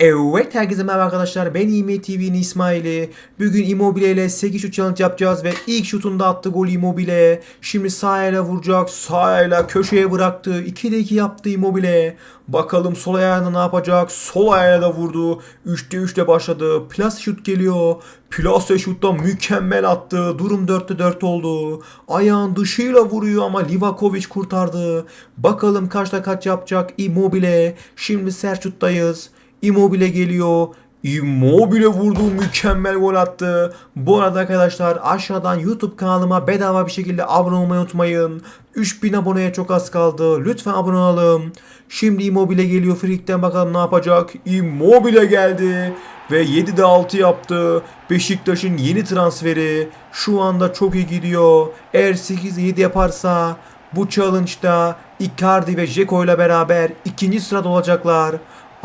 Evet herkese merhaba arkadaşlar. Ben İME TV'nin İsmail'i. Bugün Immobile ile 8 şut challenge yapacağız ve ilk şutunda attı gol Immobile. Şimdi sağ vuracak sağ köşeye bıraktı. 2'de 2 yaptı Immobile. Bakalım sol ayağına ne yapacak? Sol ayağıyla da vurdu. 3'te 3'te başladı. Plase şut geliyor. Plase şutta mükemmel attı. Durum 4'te 4 oldu. Ayağın dışıyla vuruyor ama Livakovic kurtardı. Bakalım kaçta kaç yapacak Immobile. Şimdi sert şuttayız Immobile geliyor. Immobile vurdu mükemmel gol attı. Bu arada arkadaşlar aşağıdan YouTube kanalıma bedava bir şekilde abone olmayı unutmayın. 3000 aboneye çok az kaldı. Lütfen abone olalım. Şimdi Immobile geliyor. Frik'ten bakalım ne yapacak. Immobile geldi. Ve 7'de 6 yaptı. Beşiktaş'ın yeni transferi. Şu anda çok iyi gidiyor. Eğer 8'de 7 yaparsa bu challenge'da Icardi ve Dzeko ile beraber ikinci sırada olacaklar.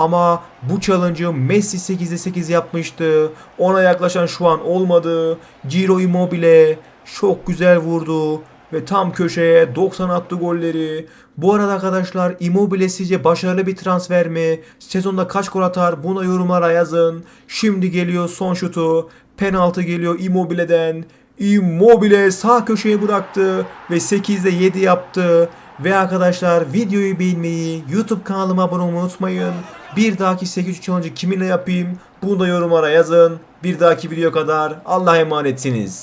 Ama bu challenge'ı Messi 8'de 8 yapmıştı. Ona yaklaşan şu an olmadı. Ciro Immobile çok güzel vurdu. Ve tam köşeye 90 attı golleri. Bu arada arkadaşlar Immobile sizce başarılı bir transfer mi? Sezonda kaç gol atar? Buna yorumlara yazın. Şimdi geliyor son şutu. Penaltı geliyor Immobile'den. Immobile sağ köşeye bıraktı ve 8'de 7 yaptı. Ve arkadaşlar videoyu beğenmeyi, YouTube kanalıma abone olmayı unutmayın. Bir dahaki 8 challenge kiminle yapayım? Bunu da yorumlara yazın. Bir dahaki video kadar Allah'a emanetsiniz.